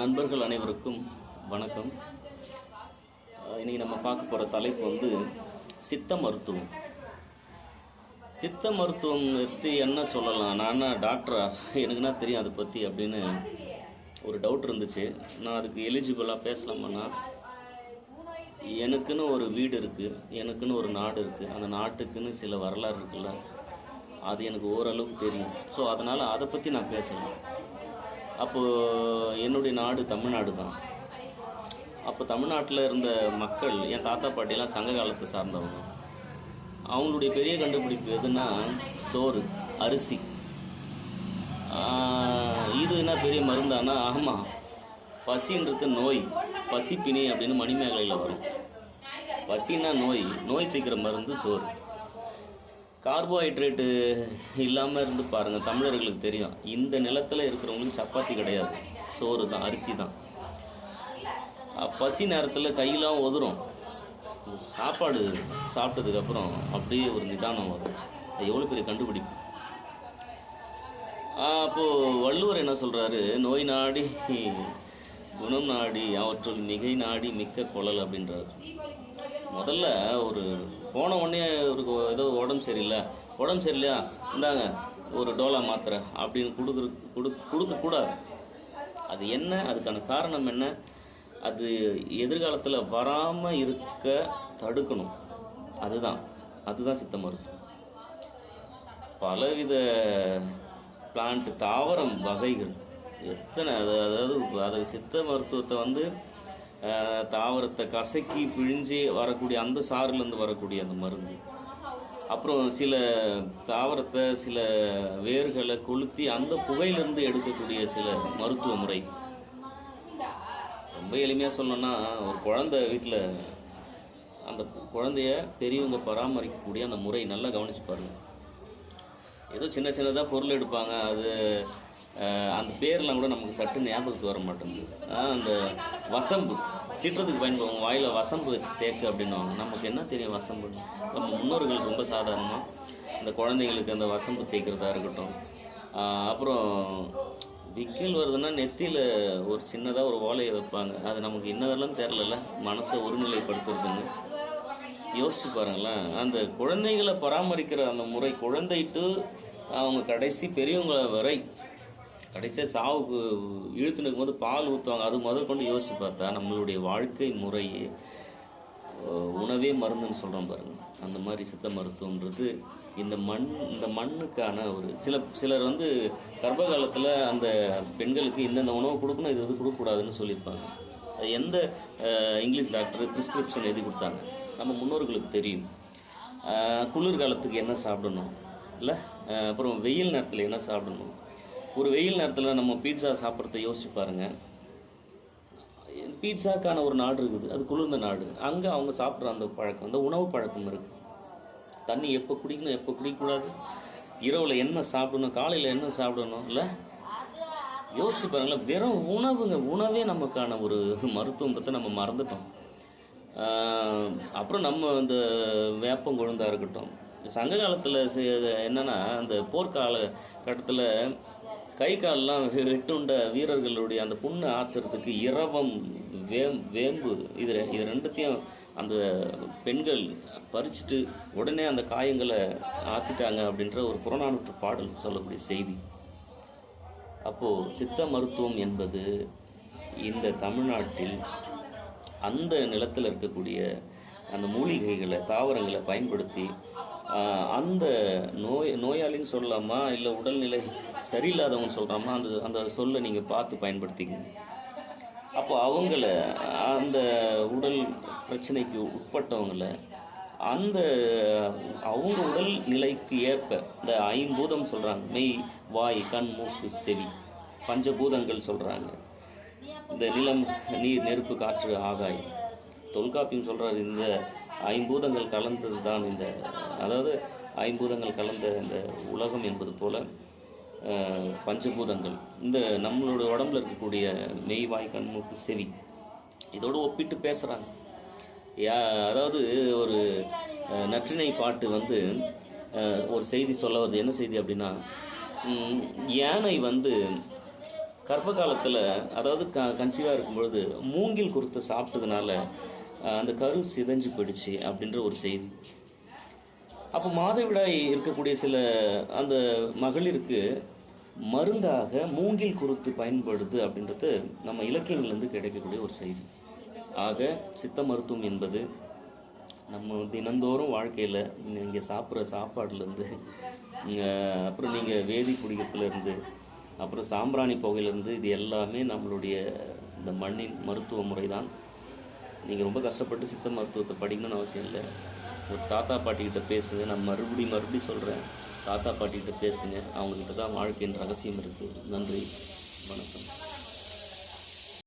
நண்பர்கள் அனைவருக்கும் வணக்கம். இன்றைக்கி இன்னைக்கு நம்ம பார்க்க போகிற தலைப்பு வந்து சித்த மருத்துவம். சித்த மருத்துவம் பற்றி என்ன சொல்லலாம்? நான் டாக்டரா? எனக்குன்னா தெரியும் அதை பற்றி அப்படின்னு ஒரு டவுட் இருந்துச்சு. நான் அதுக்கு எலிஜிபிளாக பேசலாமண்ணா எனக்குன்னு ஒரு வீடு இருக்குது எனக்குன்னு ஒரு நாடு இருக்குது அந்த நாட்டுக்குன்னு சில வரலாறு இருக்குல்ல அது எனக்கு ஓரளவுக்கு தெரியும். ஸோ அதனால் அதை பற்றி நான் பேசலாம். அப்போது என்னுடைய நாடு தமிழ்நாடு தான். அப்போ தமிழ்நாட்டில் இருந்த மக்கள் என் தாத்தா பாட்டிலாம் சங்க காலத்தை சார்ந்தவங்க. அவங்களுடைய பெரிய கண்டுபிடிப்பு எதுன்னா சோறு அரிசி. இது என்ன பெரிய மருந்தானா ஆமாம் பசின்றது நோய் பசிப்பிணி அப்படின்னு மணிமேகலையில் வரும். பசின்னா நோய் நோய் தீக்கிற மருந்து சோறு. கார்போஹைட்ரேட்டு இல்லாமல் இருந்து பாருங்கள் தமிழர்களுக்கு தெரியும். இந்த நிலத்தில் இருக்கிறவங்களுக்கு சப்பாத்தி கிடையாது. சோறு தான் அரிசி தான். பசி நேரத்தில் கையெல்லாம் உதறும் சாப்பாடு சாப்பிட்டதுக்கப்புறம் அப்படியே ஒரு நிதானம் வரும். அது எவ்வளோ பெரிய கண்டுபிடிப்பு. அப்போது வள்ளுவர் என்ன சொல்கிறாரு நோய் நாடி குணம் நாடி அவற்றுள் மிகை நாடி மிக்க குழல் அப்படின்றார். முதல்ல ஒரு போன உடனே ஒரு ஏதோ உடம்பு சரியில்லை. உடம்பு சரியில்லையா? இந்தாங்க ஒரு டோலா மாத்திரை அப்படின்னு கொடுக்குற கொடு கொடுக்கக்கூடாது அது என்ன? அதுக்கான காரணம் என்ன? அது எதிர்காலத்தில் வராமல் இருக்க தடுக்கணும். அதுதான். அதுதான் சித்த மருத்துவம். பலவித பிளான்ட் தாவரம் வகைகள். எத்தனை அதாவது அது சித்த மருத்துவத்தை வந்து தாவரத்தை கசக்கி பிழிஞ்சு வரக்கூடிய அந்த சாறுலேருந்து வரக்கூடிய அந்த மருந்து. அப்புறம் சில தாவரத்தை சில வேர்களை கொளுத்தி அந்த புகையிலேருந்து எடுக்கக்கூடிய சில மருத்துவ முறை. ரொம்ப எளிமையாக சொல்லணும்னா ஒரு குழந்தை வீட்டில் அந்த குழந்தைய பெரியவங்க பராமரிக்கக்கூடிய அந்த முறை நல்லா கவனிச்சு பாருங்கள் ஏதோ சின்ன சின்னதாக பொருள் எடுப்பாங்க. அது அந்த பேர்லாம் கூட நமக்கு சட்டு ஞாபகத்துக்கு வர மாட்டேங்குது. அஹ், அந்த வசம்பு திட்டுறதுக்கு பயன்படுவோம் வாயில் வசம்பு வச்சு தேக்கு அப்படின்னுவாங்க. நமக்கு என்ன தெரியும் வசம்பு? நம்ம முன்னோர்களுக்கு ரொம்ப சாதாரணமாக அந்த குழந்தைங்களுக்கு அந்த வசம்பு தேய்க்கிறதா இருக்கட்டும். அப்புறம் விக்கல் வருதுன்னா நெத்தியில் ஒரு சின்னதாக ஒரு ஓலையை வைப்பாங்க. அது நமக்கு இன்னதெல்லாம் தெரிலல மனசை ஒருநிலைப்படுத்துறதுன்னு. யோசிச்சு பாருங்களேன். அந்த குழந்தைகளை பராமரிக்கிற அந்த முறை குழந்தை டு அவங்க கடைசி பெரியவங்களை வரை கடைசியாக சாவுக்கு இழுத்து நிற்கும்போது பால் ஊற்றுவாங்க அது முதல் கொண்டு யோசிச்சு பார்த்தா நம்மளுடைய வாழ்க்கை முறையே உணவே மருந்துன்னு சொல்கிறோம் பாருங்க. அந்த மாதிரி சித்த மருத்துவன்றது இந்த மண் இந்த மண்ணுக்கான ஒரு சில சிலர் வந்து கர்ப்ப காலத்தில் அந்த பெண்களுக்கு இந்தந்த உணவு கொடுக்கணும் இது இது கொடுக்கக்கூடாதுன்னு சொல்லியிருப்பாங்க. அது எந்த இங்கிலீஷ் டாக்டர் ப்ரிஸ்கிரிப்ஷன் எழுதி கொடுத்தாங்க. நம்ம முன்னோர்களுக்கு தெரியும். குளிர்காலத்துக்கு என்ன சாப்பிடணும்? இல்லை அப்புறம் வெயில் நேரத்தில் என்ன சாப்பிடணும்? ஒரு வெயில் நேரத்தில் நம்ம பீட்சா சாப்பிட்றத யோசிச்சு பாருங்கள் பீட்சாக்கான ஒரு நாடு இருக்குது. அது குளிர்ந்த நாடு. அங்கே அவங்க சாப்பிட்ற அந்த பழக்கம் அந்த உணவு பழக்கம் இருக்குது தண்ணி எப்போ குடிக்கணும் எப்போ குடிக்கக்கூடாது? இரவில் என்ன சாப்பிடணும் காலையில் என்ன சாப்பிடணும் இல்லை? யோசிச்சு பாருங்களேன் வெறும் உணவுங்க உணவே நமக்கான ஒரு மருத்துவம் பற்றி நம்ம மறந்துட்டோம். அப்புறம் நம்ம இந்த வேப்பம் கொழுந்தாக இருக்கட்டும். சங்க காலத்தில் என்னன்னா அந்த போர்க்கால கட்டத்தில் கை காலெல்லாம் வெட்டுண்ட வீரர்களுடைய அந்த புண்ணை ஆத்துறதுக்கு இரவம் வேம் வேம்பு இது இது ரெண்டுத்தையும் அந்த பெண்கள் பறிச்சுட்டு உடனே அந்த காயங்களை ஆத்திட்டாங்க அப்படின்ற ஒரு புறநானூற்று பாடல் சொல்லக்கூடிய செய்தி. அப்போது சித்த மருத்துவம் என்பது இந்த தமிழ்நாட்டில் அந்த நிலத்தில் இருக்கக்கூடிய அந்த மூலிகைகளை தாவரங்களை பயன்படுத்தி அந்த நோய் நோயாளின்னு சொல்லலாமா? இல்லை உடல்நிலை சரியில்லாதவங்க சொல்கிறாமா அந்த அந்த சொல்லை நீங்கள் பார்த்து பயன்படுத்திக்கங்க. அப்போ அவங்கள அந்த உடல் பிரச்சனைக்கு உட்பட்டவங்கள அந்த அவங்க உடல் நிலைக்கு ஏற்ப இந்த ஐம்பூதம் சொல்கிறாங்க மெய் வாய் கண் மூக்கு செவி பஞ்சபூதங்கள் சொல்கிறாங்க இந்த நிலம் நீர் நெருப்பு காற்று ஆகாயம். தொல்காப்பியம் சொல்கிறார் இந்த ஐம்பூதங்கள் கலந்தது தான் இந்த அதாவது ஐம்பூதங்கள் கலந்த இந்த உலகம் என்பது போல பஞ்சபூதங்கள். இந்த நம்மளோட உடம்புல இருக்கக்கூடிய மெய் வாய் கண் மூக்கு செவி இதோடு ஒப்பிட்டு பேசுகிறாங்க யா அதாவது ஒரு அஹ், நற்றிணை பாட்டு வந்து ஒரு செய்தி சொல்ல வருது. என்ன செய்தி அப்படின்னா யானை வந்து கர்ப்ப காலத்தில் அதாவது க கன்சீவாக இருக்கும்பொழுது மூங்கில் குருத்தை சாப்பிட்டதுனால அந்த கரு சிதைஞ்சு போயிடுச்சு அப்படின்ற ஒரு செய்தி. அப்போ மாதவிடாய் இருக்கக்கூடிய சில அந்த மகளிருக்கு மருந்தாக மூங்கில் குருத்து பயன்படுது அப்படின்றது நம்ம இலக்கியங்கள்லேருந்து கிடைக்கக்கூடிய ஒரு செய்தி. ஆக சித்த மருத்துவம் என்பது நம்ம தினந்தோறும் வாழ்க்கையில் நீங்கள் சாப்பிட்ற சாப்பாடுலேருந்து அப்புறம் நீங்கள் வேதி குடிக்கிறதுலேருந்து அப்புறம் சாம்பிராணி புகையிலேருந்து இது எல்லாமே நம்மளுடைய இந்த மண்ணின் மருத்துவ முறை தான் நீங்கள் ரொம்ப கஷ்டப்பட்டு சித்த மருத்துவத்தை படிக்கணும்னு அவசியம் இல்லை. ஒரு தாத்தா பாட்டிக்கிட்ட பேசுங்க நான் மறுபடியும் மறுபடி சொல்கிறேன் தாத்தா பாட்டிகிட்ட பேசுங்க. அவங்கக்கிட்ட தான் வாழ்க்கையின் ரகசியம் இருக்குது நன்றி. வணக்கம்.